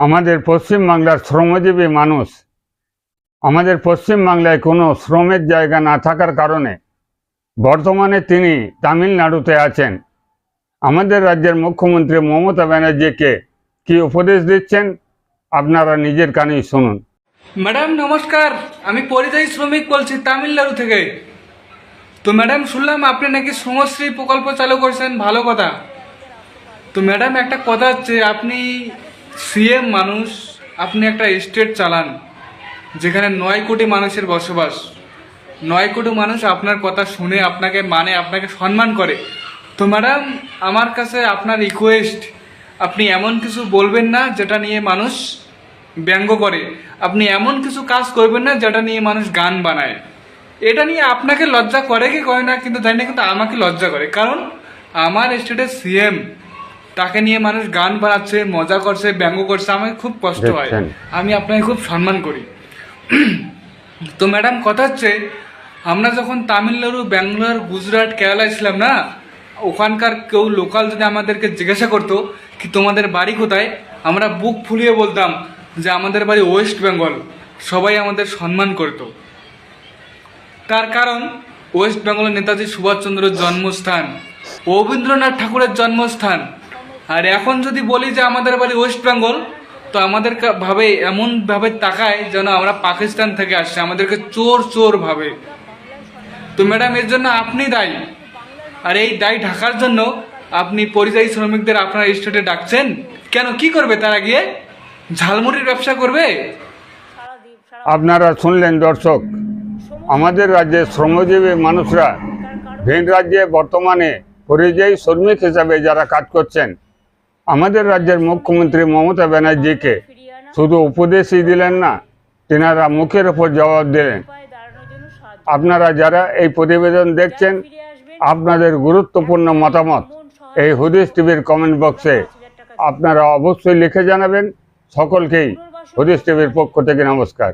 আমাদের পশ্চিমবাংলার শ্রমজীবী মানুষ, আমাদের পশ্চিমবাংলায় কোনো শ্রমের জায়গা না থাকার কারণে বর্তমানে তিনি তামিলনাড়ুতে আছেন। আমাদের রাজ্যের মুখ্যমন্ত্রী মমতা ব্যানার্জিকে কি উপদেশ দিচ্ছেন? আপনারা নিজের কানেই শুনুন। ম্যাডাম, নমস্কার। আমি পরিযায়ী শ্রমিক বলছি তামিলনাড়ু থেকে। তো ম্যাডাম, শুনলাম আপনি নাকি শ্রমশ্রী প্রকল্প চালু করছেন, ভালো কথা। তো ম্যাডাম, একটা কথা হচ্ছে, আপনি সিএম মানুষ, আপনি একটা স্টেট চালান, যেখানে নয় কোটি মানুষের বসবাস। নয় কোটি মানুষ আপনার কথা শুনে, আপনাকে মানে আপনাকে সম্মান করে। তো ম্যাডাম আমার কাছে আপনার রিকোয়েস্ট আপনি এমন কিছু বলবেন না যেটা নিয়ে মানুষ ব্যঙ্গ করে। আপনি এমন কিছু কাজ করবেন না যেটা নিয়ে মানুষ গান বানায়। এটা নিয়ে আপনাকে লজ্জা করে কি করে না, কিন্তু জানি না কিন্তু আমাকে লজ্জা করে। কারণ, আমার স্টেটের সিএম তাকে নিয়ে মানুষ গান বানাচ্ছে মজা করছে ব্যঙ্গ করছে আমাকে খুব কষ্ট হয়। আমি আপনাকে খুব সম্মান করি। তো ম্যাডাম কথা হচ্ছে আমরা যখন তামিলনাড়ু ব্যাঙ্গালোর গুজরাট কেরালায় ছিলাম না ওখানকার কেউ লোকাল যদি আমাদেরকে জিজ্ঞাসা করতো কি তোমাদের বাড়ি কোথায় আমরা বুক ফুলিয়ে বলতাম যে আমাদের বাড়ি ওয়েস্ট বেঙ্গল। সবাই আমাদের সম্মান করতো। তার কারণ ওয়েস্ট বেঙ্গলের নেতাজি সুভাষচন্দ্রের জন্মস্থান রবীন্দ্রনাথ ঠাকুরের জন্মস্থান আর এখন যদি বলি যে আমাদের বাড়ি ওয়েস্ট বেঙ্গল তো আমাদের ভাবে এমন ভাবে তাকায় যেন আমরা পাকিস্তান থেকে আসছি, আমাদেরকে চোর চোর ভাবে। তো ম্যাডাম এর জন্য আপনি দায়ী। আর এই দায় ঢাকার জন্য আপনি পরিযায়ী শ্রমিকদের আপনার স্টেটে ডাকছেন? কেন, কি করবে তারা গিয়ে? ঝালমুড়ির ব্যবসা করবে? আপনারা শুনলেন দর্শক, আমাদের রাজ্যে শ্রমজীবী মানুষরা ভিন রাজ্যে বর্তমানে পরিযায়ী শ্রমিক হিসাবে যারা কাজ করছেন আমাদের রাজ্যের মুখ্যমন্ত্রী মমতা ব্যানার্জিকে শুধু উপদেশই দিলেন না, তেনারা মুখের ওপর জবাব দিলেন। আপনারা যারা এই প্রতিবেদন দেখছেন, আপনাদের গুরুত্বপূর্ণ মতামত এই হুদিস টিভির কমেন্ট বক্সে আপনারা অবশ্যই লিখে জানাবেন। সকলকেই হুদিস টিভির পক্ষ থেকে নমস্কার।